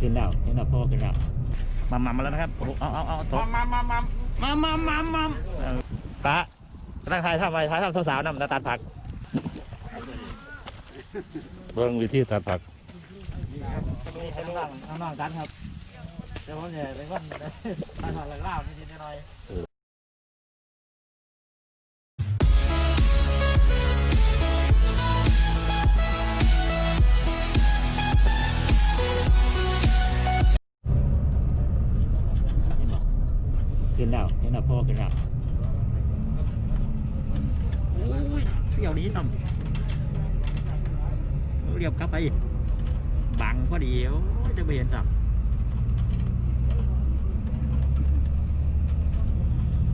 ขึ้นแล้วขึ้นแล้วพ่อขึ้นแล้วมามามาแล้วนะครับโอ้โหเอาเอาเอาตกมามามามามามามามาเออปะร่างทายทำอะไรทายทำสาวๆนำตาตัดผักเบิ่งวิธีตัดผักนี่ให้น้องน้องๆกันครับเดี๋ยวผมจะเป็นคนทานหลังล่าวนิดๆหน่อย ขึ้นแล้วขึ้นแล้วพ่อขึ้นแล้วโอ้ยเที่ยวนี้ต่ำเรียบกลับไปบังพอดีโอ้ยจะไปเห็นจับ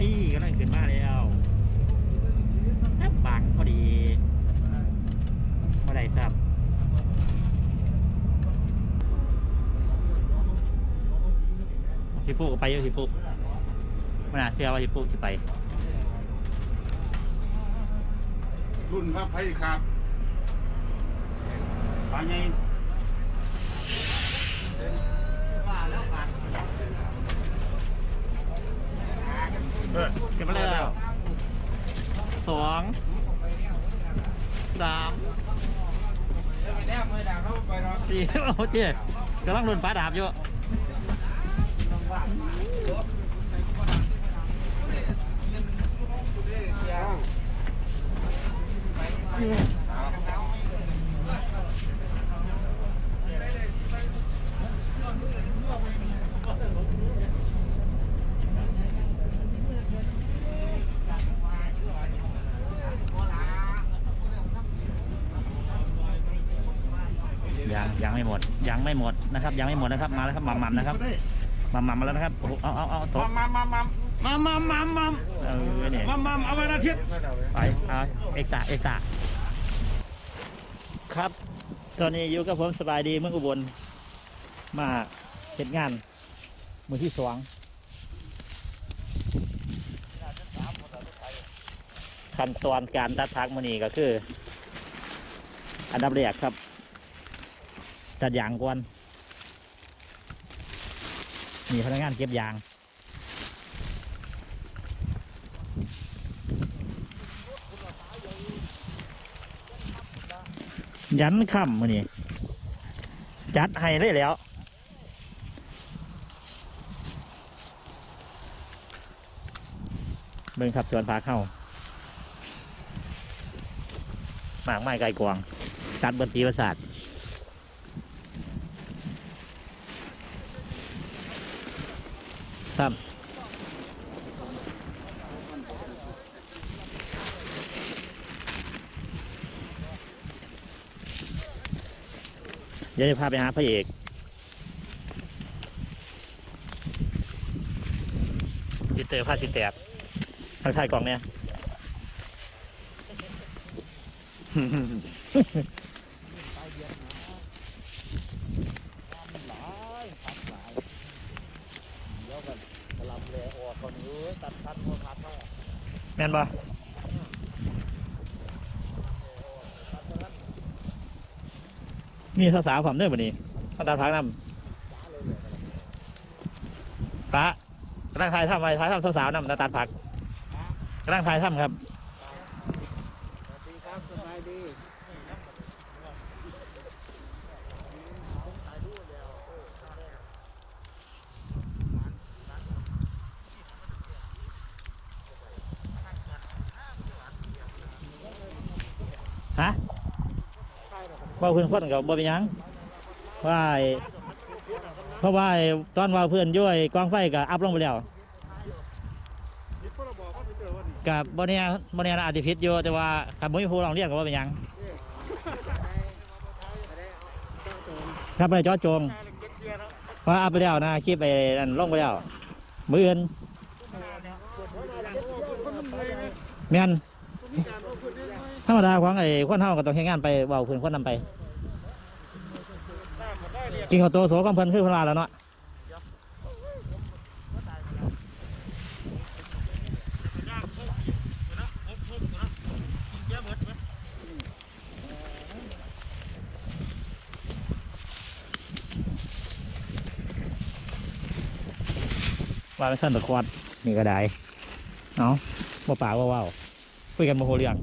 นี่ก็ได้ขึ้นมาแล้วแอบบังพอดีพอได้ซับพี่ปุ๊กไปเยอะพี่ปุ๊ก ม่น่าเชื่อว่าพี่ปุ๊กจะไป รุ่นครับไพ่ครับปาไงเก็บมาแล้วสองสามสี่โอ้เจ๊กำลังรุนฟ้าดาบอยู่ ยังยังไม่หมด ยังไม่หมดนะครับ ยังไม่หมดนะครับ มาแล้วครับหมัมๆนะครับ มามามาแล้วนะครับโอ้เอาเอาเอาตบมามามามามามามเออเนี่ยมามาเอาวันอาทิตย์ไปเอาเอกตาเอกตาครับ ตอนนี้อยู่กับผมสบายดีเมื่ออุบลมาเห็นงานมือที่สองขั้นตอนการตัดทางมันนี่ก็คือ อันดับแรกครับ ตัดยางก่อน มีพนักงานเก็บยาง ยันค่ำมือนี้จัดให้เลยแล้วเบิ่งครับสวนพาเข้าหมากไม้ไก่กวางตัดบนตีประสาท ครับเดี๋ยวจะพาไปหาพระเอกพีเตอร์พาสิแตกทางชายกล่องเนี่ย นบ่มีสาวๆผมเด้อบัดนี้มาตามทางนำปะกำลังถ่ายทำอะไรถ่ายทำสาวสาวน้ำตาตาผักกำลังถ่ายทำครับ ฮะ ว่าเพื่อนคนกับบ่เป็นหยังว่าไอ้เพราะว่าไอ้ตอนว่าเพื่อนย้วยกองไฟกับอัพลงไปแล้วกับบ่เนี่ยบ่เนี่ยอาจจะผิดอยู่แต่ว่าขับบ่มีผู้ร้องเรียนก็บ่เป็นหยังครับไปจอดจงเพราะอัพไปแล้วนะคลิปไปนั่นลงไปแล้วมืออื่นแมนธรรมดาของไอ้คนเฮาก็ต้องแข่งงานไปเบาเพื่นคนนำไป กินขอตัวโตโสกำเพิ่นคือพลาแล้วเนาะว่าสั้นตะควัดมีกระด้เอาบ่ปากว่าว้าวคุยกันโมโหเรื่อง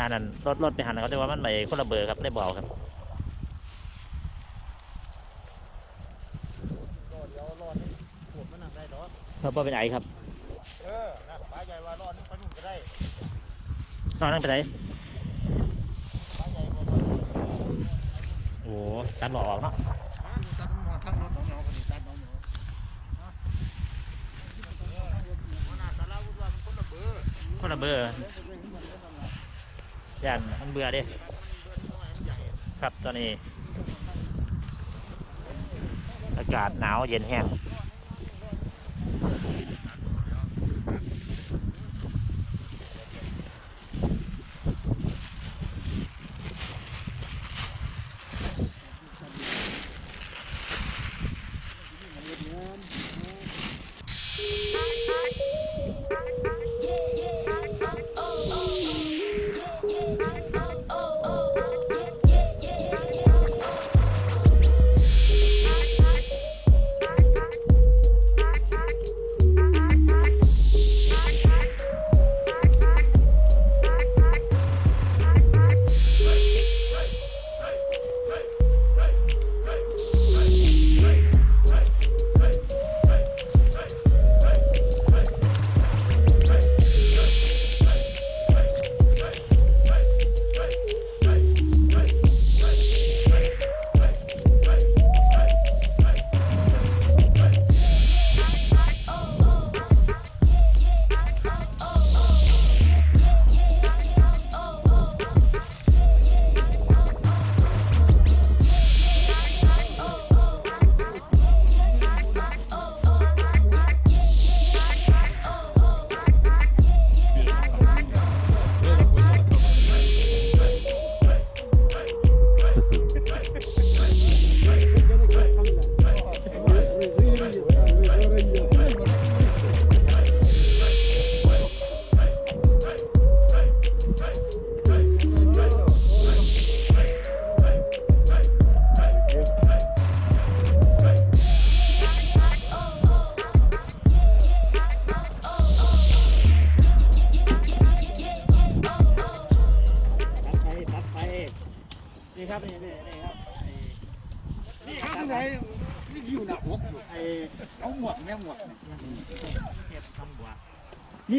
งานนั้นรถรถไปหันเขาจะว่ามันไปคนละเบอร์ครับได้บอกครับครับว่าเป็นไอครับเออนะป้าใหญ่ว่ารอดนี่ไปนู่นก็ได้นอนนั่งไปไหนป้าใหญ่บอกว่าโอ้ตัดหลอกออกเนาะตัดหมอทั้งรถน้องเหนียวคนนี้ตัดน้องเหนียวหัวหน้าสาราวุฒิว่ามันคนละเบอร์ คนละเบอร์ยันมันเบื่อเดิครับตอนนี้ อากาศหนาวเย็นแห้ง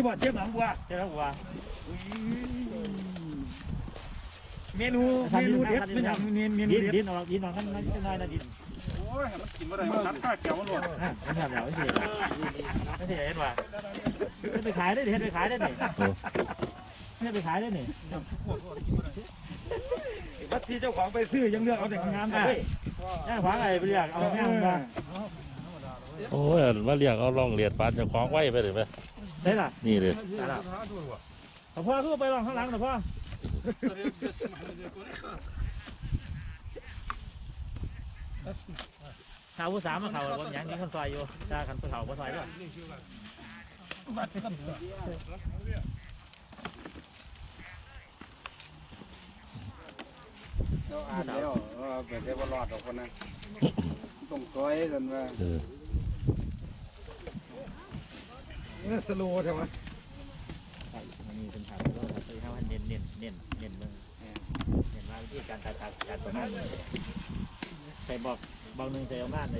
นี่บ่เจ็บหลังบัวเทียบคำบัวเมนูเมนูเด็ดเป็นอย่างเมนูเมนูดินเด็ดดินออกดินออกกันนั่นน้อยนะดินโอ้ยมันกินบ่ได้มันนัดข้าแก้วมันหลดอะมันทำแล้วไม่ใช่ไม่ใช่เห็นว่าเฮ็ดไปขายได้ดิเฮ็ดไปขายได้นี่เฮ็ดไปขายได้นี่วัดที่เจ้าของไปซื้อยังเลือกเอาแต่งามอะได้ย่าขวางไอ้ไปเรียกเอาแม่งมาโอ้ยว่าเรียกเอาลองเรียดปานเจะคล้าของไว้ไปเลยไหม ได้ล่ะนี่เลยได้ล่ะแต่พ่อคือไปลองข้างหลังนะพ่อข่าวผู้สามมาข่าวบางอย่างมีคนซอยอยู่ถ้าคันผู้เฒ่าบ่ซอยด้วยเราอ่านแล้วว่าเป็นได้ว่ารอดออกคนนั้นต้องซอยกันว่า เออเนี่ยสโลว์ใช่ไหมมันมีเป็นข่าวก็คือเขาให้เน้นเน้นเน้นเน้นเมืองเน้นว่าวิธีการการการประมาณใส่บอกบอกหนึ่งใส่ประมาณใน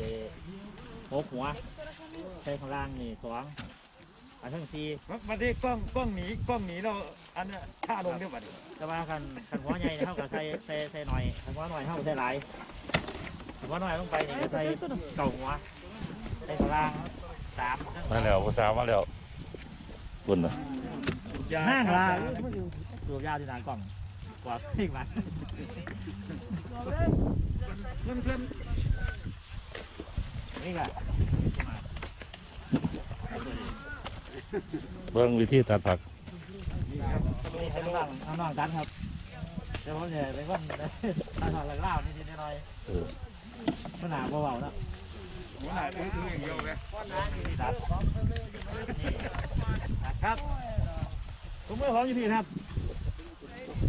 หกหัวใส่ข้างล่างนี่สองอันทั้งสี่มาที่กล้องกล้องหนีกล้องหนีเราอันนี้ท่าลงเดียวบัดแต่ว่าคันคันหัวใหญ่เท่ากับใส่ใส่ใส่หน่อยคันหัวหน่อยเท่ากับใส่หลายคันหัวหน่อยลงไปนี่ก็ใส่เก่าหัวใส่ข้างล่าง สามมาแล้วภาษาวมาแล้วคุณนะห้างล่างตัวยาวที่หนากล่องกว่าทิ้งมาเพื่อนเพื่อนนี่ก็เบิ่งวิธีตัดผักนี่ให้น้องน้องๆกันครับเดี๋ยวผมจะเป็นคนทานหลังเล่านิดๆหน่อยเออๆมันหนาเบาๆนะ หัวหน้าถือถืออย่างเดียวเลยนี่ตัดนี่นะครับผมมือผมอยู่พี่ครับ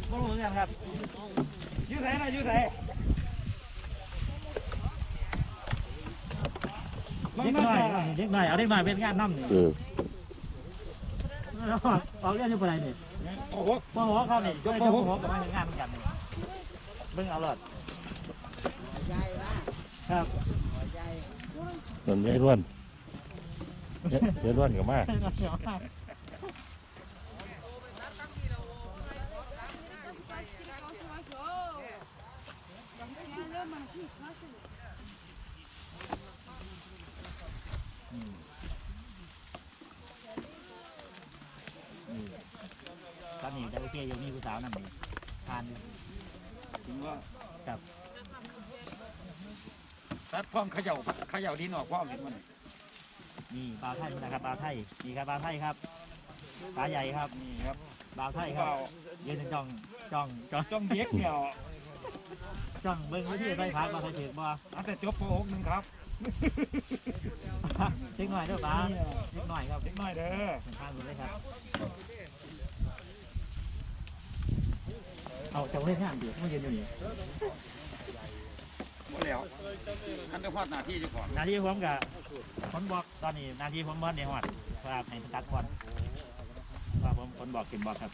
บ่รู้เหมือนกันครับอยู่ไหนนะอยู่ไหนเด็กน้อยเด็กน้อยเอาเด็กน้อยเป็นงานน้ำนี่เออเอาเรื่องอยู่ปานใดนี่โอ้โหปหัวเขานี่ยกปหัวกับมาเห็นงานเหมือนกันนี่เบิ่งเอารอดครับ นั่นยายล้วนยายยายล้วนก็มาอืมนี่ตอนนี้ได้โอเคอยู่นี่ผู้สาวนั่นนี่ทานอยู่ ถึงว่า ครับ ตั ดพร้อมเขย่าเขย่าดินออกพร้อมเห็นมันนี่ปลาไทยนะครับปลาไทยนี่ครับปลาไทยครับปลาใหญ่ครับนี่ครับปลาไทยครับเยืนจ้องจ้องจ้องจ้องเด็กเนี่ยจ้องเบิ่งวิธีไปพักมาใส่ถึงบ่อันแต่จบป .6 หนึ่งครับเล็กหน่อยเด้อปลาเล็กหน่อยครับเด็กน้อยเด้อข้างๆเลยครับเอาจะเล่นงานเดียวมันยืนอยู่นี่ แล้วอันได้พอดหน้าที่เจ้าของหนาทีผมกับผมบอกตอนนี้หนาทีผมเมื่อในหอดว่าในตัดก่อนว่าผมคนบอกกินบอกครับ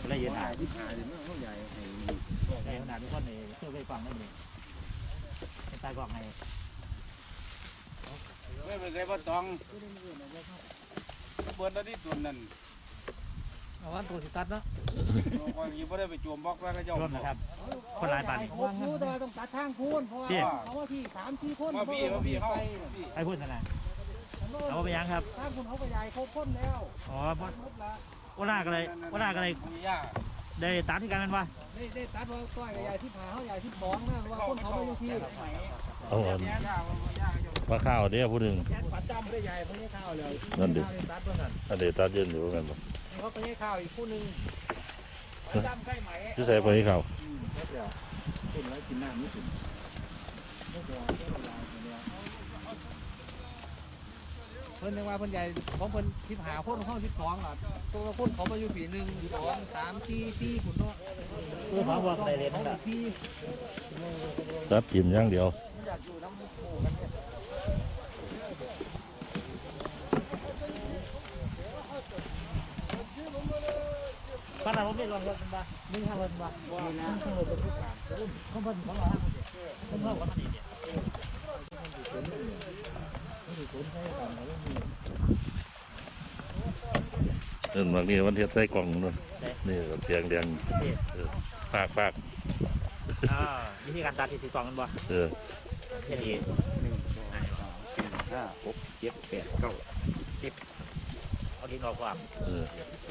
ก็เลยยืนหาที่หาเดี๋ยวมันเขาใหญ่ให้ในขนาดทุกคนในเชื่อไปฟังได้เลยเป็นตากล้องให้ไม่เป็นไรว่าต้องเปิดแล้วที่ส่วนนั้น เอาวันตัวสิตัดเนาะคอยยิบไม่ได้ไปจวมบล็อกแล้วก็เจ้าร่วมนะครับ คนหลายปันครบรู้แต่ว่าต้องตัดทางพูนเพราะว่าพี่เขาว่าที่สามที่คนว่าพี่ว่าพี่เข้าพี่ให้พูดนะเอาไปยังครับทางคุณเขาไปใหญ่ครบคนแล้วอ๋อบ่ครบละว่าลากันเลยว่าลากันเลยมียากได้ตัดที่กันแมันวะได้ได้ตัดว่าต้อยกับใหญ่ที่ผาเขาใหญ่ที่บ้องนะว่าคนเขาไม่อยู่ที่เอาอันยากยากยากอยู่ปลาข้าวเด้อผู้หนึ่งปัดจำได้ใหญ่พวกนี้ข้าวเลยนั่นดิตัดเพื่อนกันอันเดตัดยืนอยู่กันบ่ เขาไปให้ข้าวอีกคู่หนึ่งจำใกล้ไหมชื่อใส่ไปให้เขาคุณแล้วกินน้ำนี่สิเพิ่นนึกว่าเพิ่นใหญ่ของเพิ่นที่ผาคนห้องที่สองอะตัวคนเขามาอยู่ปีหนึ่งสองสามสี่สี่ขุนเนาะเออผมบอกได้เลยนั่นแหละที่ตัดกินอย่างเดียว ขนาดผมไม่ลองรถมันบ้ามึงห้าคนบ้าว่านะเขาเป็นผู้การเขาเป็นของเราห้าคนเดียวเขาเพิ่มวันนี้เนี่ยเอิ้นบางทีมันเฮ็ดใส่กล่องนู่นนี่ก็เสียงแดงนี่เออปากปากอ่าวิธีการตัดที่ถูกต้องกันบ่เออเฮ็ดเองหนึ่งสองสามสี่ห้าหกเจ็ดแปดเก้าเอาดินออกก่อนเออ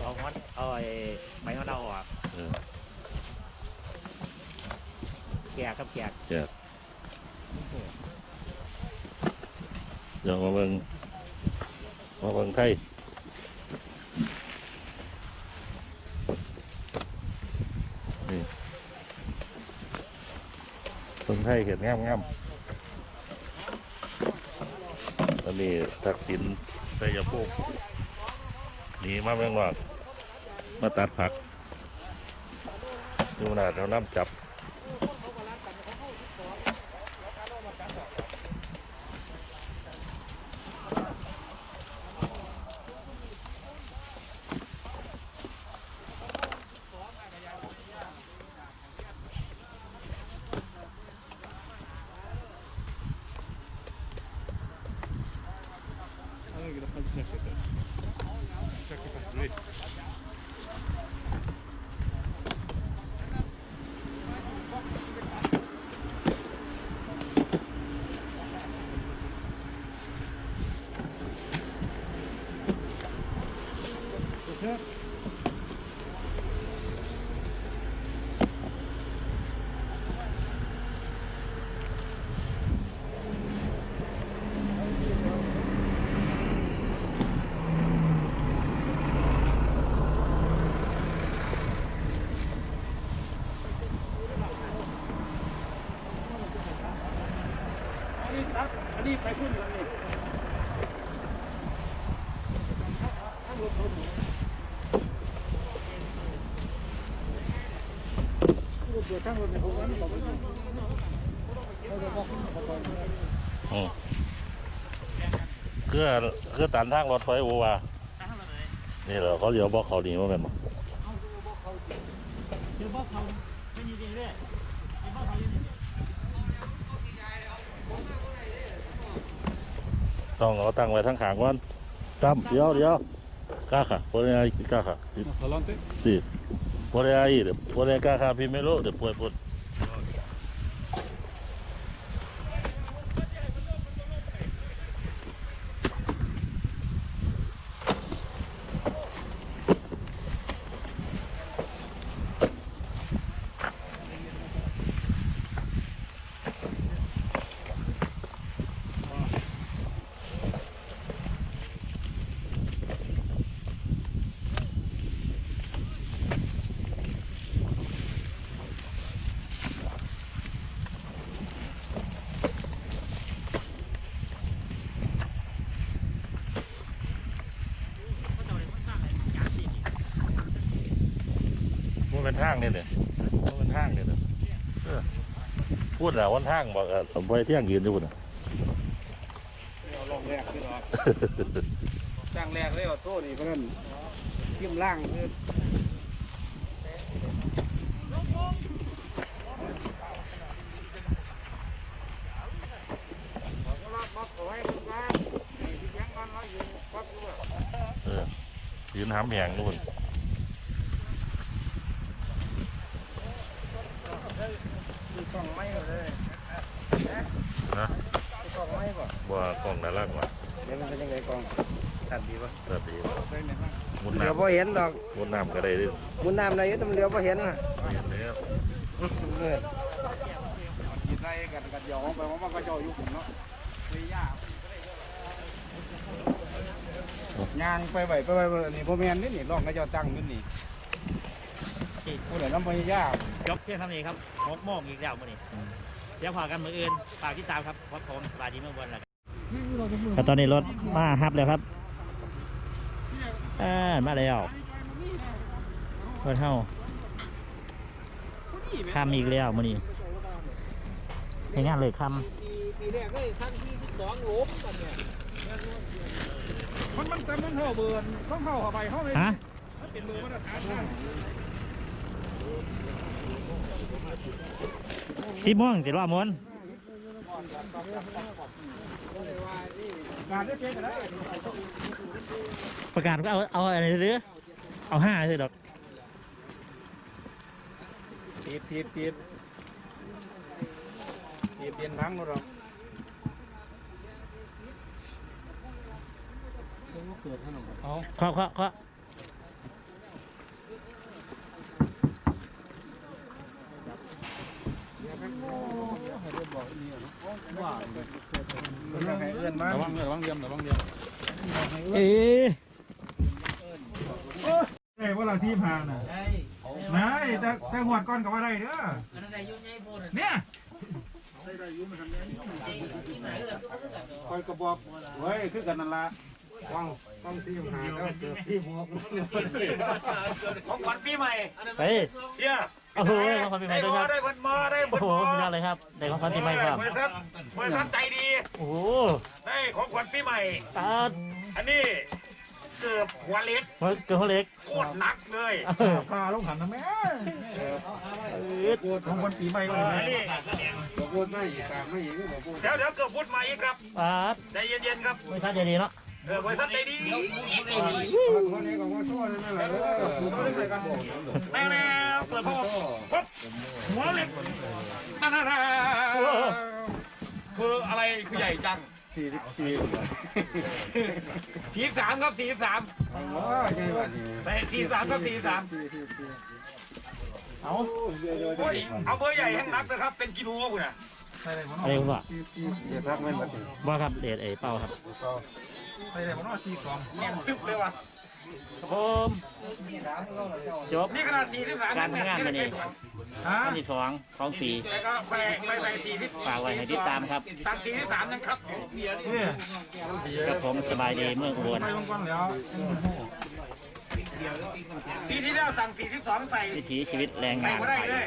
เอางอนเอาไอ้ไม้งอนเอาออกเออแกะครับแกะแจกเดี๋ยวมาเบิ่งมาเบิ่งไทยนี่เบิ่งไทยเห็นงามงามๆอันนี้ทักษิณชัยภูมิ ดีมากเมืองนอกมาตัดผักดูหน้าเราน้ำจับ อันนี้ตัดอันนี้ไปพุ่นกันนี่ ทั้งรถเนี่ยผมว่าผม อืมคือคือตันทางรถไฟอูว่านี่เหรอเขาเลี้ยวบอกเขาดีว่าแม่นบ่เดี๋ยวบอกเขาไม่มีดีเลยเดี๋ยวบอกเขาอยู่นี่ต้องเอาตั้งไว้ทั้งขางก่อนตั้มเดี๋ยวเดี๋ยวกล้าค่ะพอได้กล้าค่ะ Adelante. Pone ahí, le pone caja primero, después pone... ทางนี่เนี่ยมันเป็นทางนี่เนี่ยเออพูดแล้ววันทางบอกเออผมไปเที่ยงยืนอยู่น่ะเอาลองแรกขึ้นหรอจ้างแรกเลยเอาโซ่นี่เพราะนั่นทิ่มล่างคือบอกขอให้คุณว่าที่ยังมันเราอยู่พักอยู่ว่าเออยืนหำแหงนู่น คือก ล่องไม้เลยนะคือกล่องไม้ป่ะว่ากล้องน่ารักว่ะเดี๋ยวมันเป็นยังไงกล่องตัดดีป่ะสวัสดีมุนเดี๋ยวพอน้ำเห็นดอกมุนน้ำก็ได้เด้วยมุนน้ำอะไรแต่มันเลี้ยวพอเห็นนะเห็นแล้วเงินกินไรกันกันยองไปว่ามันก็จะอยู่ผมเนาะไม่ยากงานไปไหวไปไหวนี่พ่อแม่นี่นี่ลองก็จะตั้งขึ้นนี่ ผู้ใดน้ำพยายามจบเพียงเท่านี้ครับหกโมงอีกแล้วมื้อนี้เดี๋ยวพอกันมื้ออื่นฝากติดตามครับพบผมสบายดีเมื่อวันแหละครับตอนนี้รถมาฮับแล้วครับอ่ามาแล้วรถเฮาคำอีกแล้วมื้อนี้เฮ็ดงานเลยคปีแรกเลยครั้งที่สิบสองลบกันเนี่ยมันมันแต่มันเท่าเบิร์นต้องเข้าเข้าไปเข้าไปำฮะเป็นมือมาตรฐานนะ สิบโมงสิรอบมวนงานได้เจ๊กันได้ประกาศก็เอาเอาอะไรซื้อเอาห้าซื้อดอกตีบตีบตีบตีบเตียนพังหมดหรอกเคาะเคาะเคาะ มันจะให้เอื้อนมา ระวังระวังเดียมระวังเดียมเอ๊ะเอ้ยว่าเราซีพาน่ะนายแต่แต่หวดก่อนกับว่าไรเด้อเนี่ยคอยกระบอกเฮ้ยคือกันนั่นละต้องต้องซีมหาแล้วเกือบซีมหกของขวัญปีใหม่ไปเฮียโอ้โหของขวัญปีใหม่ด้วยครับได้เบิดมอได้ โอ้เบิดโหมอสุดยอดเลยครับได้ของขวัญปีใหม่ครับบริษัทบริษัทใจดีโอ้โหได้ของขวัญปีใหม่ ตาดอันนี้เกือบหัวเล็กมันเกิดหัวเล็กโคตรหนักเลยเออพาลงหันนะแม่อึดของขวัญปีใหม่เลยอันนี้บอกพูดไม่อีกตามไม่อีกบอกพูดเดี๋ยวเดี๋ยวเกือบพูดมาอีกครับ ตาดใจเย็นๆครับ ไม่ทันใจดีเนาะ เออบริษัทใจดีคนนี้ก็ว่าชั่วนั่นแหละเออแม่แม่เปิดพ่อปุ๊บหัวเล็กนั่นน่ะคืออะไรคือใหญ่จังสี่สิบสี่สี่สามครับสี่สามโอ้ยนี่ว่านี่ใส่สี่สามครับสี่สามสี่สี่สี่เอาโอ้ยเอาเบอร์ใหญ่แห้งนักนะครับ เป็นกิโลคุณอะอะไรคุณว่าเดี๋ยวทักไม่มาถึงว่าครับเดชเอเป้าครับ ใส่ไหนผมว่าสี่สองแน่นตึ๊บเลยว่ะครับผมจบนี่ขนาดสี่สิบสามการทำงานมานี่ฮะอันที่สองของปีแล้วก็ไปไปใส่สี่สิบฝากไว้ให้ติดตามครับสั่งสี่สิบสามนะครับเนี่ยกับผมสบายดีเมื่ออุบลไปลงก่อนแล้วปีที่แล้วสั่งสี่สิบสองใส่วิถีชีวิตแรงใส่งานก็ได้เลย